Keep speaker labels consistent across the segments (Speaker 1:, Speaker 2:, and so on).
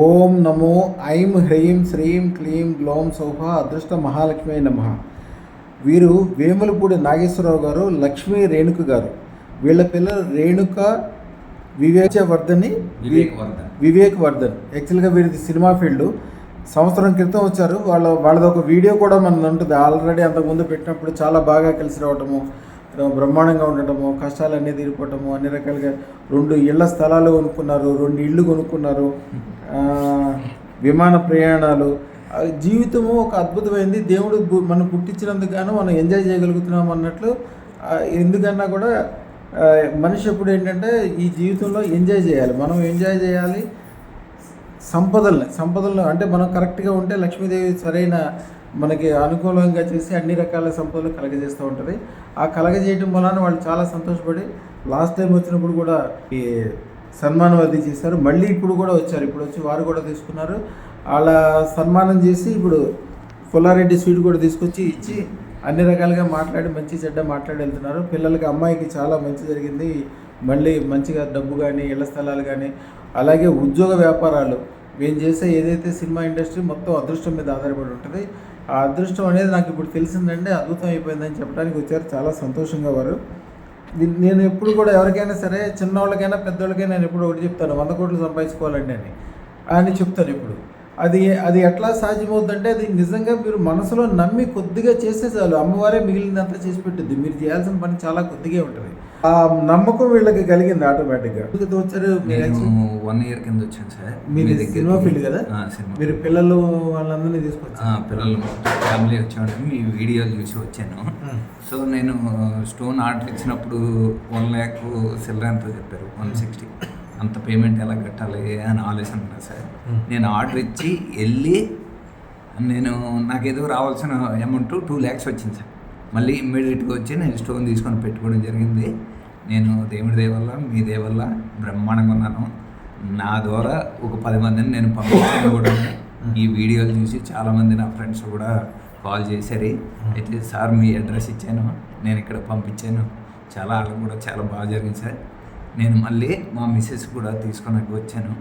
Speaker 1: ఓం నమో ఐం హ్రీం శ్రీం క్లీం గ్లోం సౌహ అదృష్ట మహాలక్ష్మి నమ. వీరు వేములపూడి నాగేశ్వరరావు గారు లక్ష్మీ రేణుక గారు. వీళ్ళ పిల్లలు రేణుక వివేకవర్ధని
Speaker 2: వివేక్ వర్ధన్
Speaker 1: వివేక్ వర్ధన్ యాక్చువల్గా వీరిది సినిమా ఫీల్డ్. సంవత్సరం క్రితం వచ్చారు. వాళ్ళ వాళ్ళది ఒక వీడియో కూడా మనది ఉంటుంది. ఆల్రెడీ అంతకుముందు పెట్టినప్పుడు చాలా బాగా కలిసి రావటము. బ్రహ్మాండంగా ఉండటము కష్టాలన్నీ తీరిపోవటము అన్ని రకాలుగా రెండు ఇళ్ళ స్థలాలు కొనుక్కున్నారు రెండు ఇళ్ళు కొనుక్కున్నారు విమాన ప్రయాణాలు. జీవితము ఒక అద్భుతమైంది. దేవుడు మనం పుట్టించినందుకు గాను మనం ఎంజాయ్ చేయగలుగుతున్నాం అన్నట్లు ఎందుకన్నా కూడా మనిషి ఎప్పుడు ఏంటంటే ఈ జీవితంలో ఎంజాయ్ చేయాలి. మనం ఎంజాయ్ చేయాలి సంపదల్ని సంపదలను అంటే మనం కరెక్ట్గా ఉంటే లక్ష్మీదేవి సరైన మనకి అనుకూలంగా చేసి అన్ని రకాల సంపదలు కలగజేస్తూ ఉంటుంది. ఆ కలగజేయటం వలన వాళ్ళు చాలా సంతోషపడి లాస్ట్ టైం వచ్చినప్పుడు కూడా ఈ సన్మానం అది చేశారు. మళ్ళీ ఇప్పుడు కూడా వచ్చారు. ఇప్పుడు వచ్చి వారు కూడా తీసుకున్నారు. వాళ్ళ సన్మానం చేసి ఇప్పుడు పుల్లారెడ్డి స్వీట్ కూడా తీసుకొచ్చి ఇచ్చి అన్ని రకాలుగా మాట్లాడి మంచి చెడ్డ మాట్లాడి వెళ్తున్నారు పిల్లలకి అమ్మాయికి చాలా మంచి జరిగింది. మళ్ళీ మంచిగా డబ్బు కానీ ఇళ్ళ స్థలాలు కానీ అలాగే ఉద్యోగ వ్యాపారాలు. మేము చేసే ఏదైతే సినిమా ఇండస్ట్రీ మొత్తం అదృష్టం మీద ఆధారపడి ఉంటుంది. ఆ అదృష్టం అనేది నాకు ఇప్పుడు తెలిసిందంటే అద్భుతం అయిపోయిందని చెప్పడానికి వచ్చారు. చాలా సంతోషంగా వారు నేను ఎప్పుడు కూడా ఎవరికైనా సరే చిన్నవాళ్ళకైనా పెద్దవాళ్ళకైనా నేను ఎప్పుడు ఒకటి చెప్తాను వంద కోట్లు సంపాదించుకోవాలండి అని. అని చెప్తాను ఇప్పుడు. అది అది ఎట్లా సాధ్యమవుతుందంటే అది నిజంగా మీరు మనసులో నమ్మి కొద్దిగా చేసే చాలు. అమ్మవారే మిగిలినంత చేసి పెట్టింది మీరు చేయాల్సిన పని చాలా కొద్దిగా ఉంటుంది. ఆ నమ్మకం వీళ్ళకి కలిగింది ఆటోమేటిక్గా వచ్చారు?
Speaker 2: వన్ ఇయర్ కింద వచ్చాను సార్.
Speaker 1: మీరు
Speaker 2: మీ.
Speaker 1: సినిమా ఫీల్డ్ కదా?
Speaker 2: ఆ, సినిమా
Speaker 1: మీరు పిల్లలు వాళ్ళందరినీ తీసుకొచ్చారు.
Speaker 2: పిల్లలు ఫ్యామిలీ వచ్చాను మీ వీడియోలు చూసి వచ్చాను. సో నేను స్టోన్ ఆర్డర్ ఇచ్చినప్పుడు వన్ ల్యాక్ సిల్లర్ ఎంత చెప్పారు. వన్ సిక్స్టీ అంత పేమెంట్ ఎలా కట్టాలి అని ఆలోచన ఉన్నా సార్ నేను ఆర్డర్ ఇచ్చి వెళ్ళి నేను నాకేదో రావాల్సిన అమౌంట్ టూ ల్యాక్స్ వచ్చింది సార్. మళ్ళీ ఇమ్మీడియట్గా వచ్చి నేను స్టోన్ తీసుకొని పెట్టుకోవడం జరిగింది. నేను దేవుడి దయ వల్ల మీ దయ వల్ల బ్రహ్మాండంగా ఉన్నాను. నా ద్వారా ఒక పది మందిని నేను పంపించాను కూడా. ఈ వీడియోలు చూసి చాలామంది నా ఫ్రెండ్స్ కూడా కాల్ చేశారు. అయితే సార్ మీ అడ్రస్ ఇచ్చాను నేను ఇక్కడ పంపించాను. చాలా వాళ్ళకి కూడా చాలా బాగా జరిగింది సార్. నేను మళ్ళీ మా మిస్సెస్ కూడా తీసుకున్నట్టు వచ్చాను.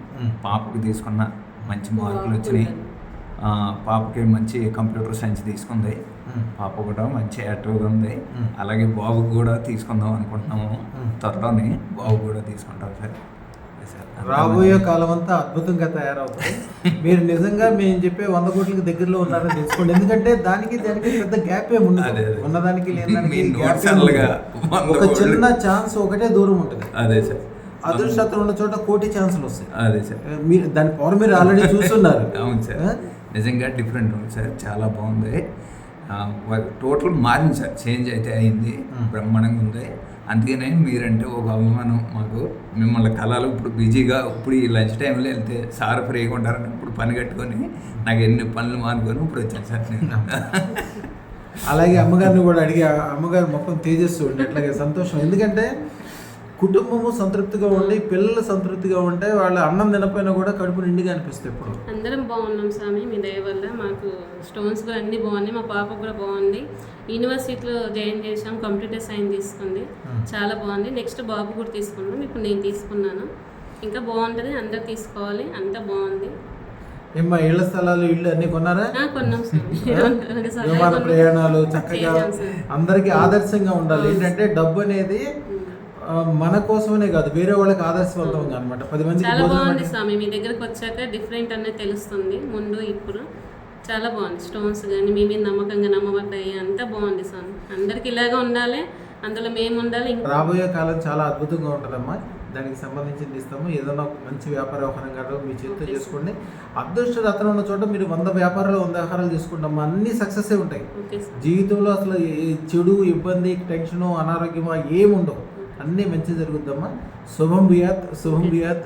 Speaker 2: పాపకి తీసుకున్న మంచి మార్కులు వచ్చినాయి. పాపకి మంచి కంప్యూటర్ సైన్స్ తీసుకుంది. పాప కూడా మంచి యాక్టివ్గా ఉంది. అలాగే బాబుకి కూడా తీసుకుందాం అనుకుంటున్నాము. త్వరలోనే బాబు కూడా తీసుకుంటాం సార్.
Speaker 1: రాబోయే కాలం అంతా అద్భుతంగా తయారవుతుంది. మీరు నిజంగా మేము చెప్పే వంద కోట్లకి దగ్గరలో ఉన్నారని తెలుసుకోండి. ఎందుకంటే దానికి దానికి పెద్ద గ్యాప్ ఏమి ఉండదు. ఉన్నదానికి లేదానికి ఒక. చిన్న ఛాన్స్ ఒకటే దూరం ఉంటుంది.
Speaker 2: అదే సార్
Speaker 1: అదృష్టం ఉన్న చోట కోటి ఛాన్సులు వస్తాయి.
Speaker 2: అదే సార్
Speaker 1: మీరు దాని పవర్ మీరు ఆల్రెడీ చూస్తున్నారు.
Speaker 2: అవును సార్? నిజంగా డిఫరెంట్ ఉంది సార్ చాలా బాగుంది. టోటల్ మారింది సార్ చేంజ్ అయితే అయింది బ్రహ్మాండంగా ఉంది. అందుకనే మీరంటే ఒక అభిమానం మాకు. మిమ్మల్ని కళలు ఇప్పుడు బిజీగా ఇప్పుడు ఈ లంచ్ టైంలో వెళ్తే సార్ ఫ్రీగా ఉంటారని ఇప్పుడు పని కట్టుకొని నాకు ఎన్ని పనులు మానుకొని ఇప్పుడు వచ్చాను సార్ నేను.
Speaker 1: అలాగే అమ్మగారిని కూడా అడిగి అమ్మగారు మొత్తం తేజస్సు ఉండి అట్లాగే సంతోషం. ఎందుకంటే కుటుంబము సంతృప్తిగా ఉండి పిల్లలు సంతృప్తిగా ఉంటే వాళ్ళ అన్నం తినపోయినా కూడా కడుపు నిండిగా అనిపిస్తుంది ఎప్పుడు.
Speaker 3: అందరం బాగున్నాం స్వామి మీ దయ వల్ల. మాకు స్టోన్స్ కూడా అన్నీ బాగున్నాయి. మా పాప కూడా బాగుంది. యూనివర్సిటీలో జాయిన్ చేసాం కంప్యూటర్ సైన్స్ తీసుకుంది. చాలా బాగుంది. నెక్స్ట్ బాబు కూడా తీసుకున్నాం. ఇప్పుడు నేను తీసుకున్నాను. ఇంకా బాగుంటుంది. అందరు తీసుకోవాలి. అంతా బాగుంది.
Speaker 1: ఏమ్మా ఇళ్ళ స్థలాలు ఇల్లు అన్ని కొన్నారా?
Speaker 3: కొన్నాం
Speaker 1: విమాన. ప్రయాణాలు చక్కగా. అందరికీ ఆదర్శంగా ఉండాలి. ఏంటంటే డబ్బు అనేది మన కోసమనే కాదు వేరే వాళ్ళకి ఆదర్శవంతంగా అనమాట పది మందికి
Speaker 3: చాలా బాగుంది స్వామి మీ దగ్గరకు వచ్చాక డిఫరెంట్ అనేది తెలుస్తుంది ముందు ఇప్పుడు. చాలా బాగుంది స్టోన్స్ కానీ మీ మీద నమ్మకంగా నమ్మబడ్డాయి అంతా బాగుంది స్వామి. అందరికి ఇలాగా ఉండాలి అందులో మేము ఉండాలి
Speaker 1: రాబోయే కాలం చాలా అద్భుతంగా ఉంటుందమ్మా. దానికి సంబంధించింది ఇస్తాము. ఏదైనా మంచి వ్యాపార వ్యవహారం కాదు మీ చేతితో చేసుకోండి. అదృష్ట రత్నం ఉన్న చోట మీరు వంద వ్యాపారాలు వంద వ్యవహారాలు చేసుకుంటాం అన్ని సక్సెస్ ఉంటాయి. జీవితంలో అసలు చెడు ఇబ్బంది టెన్షను అనారోగ్యమా ఏమి ఉండవు అన్నీ మంచి జరుగుద్దమ్మా. శుభం భూయాత్ శుభం భూయాత్.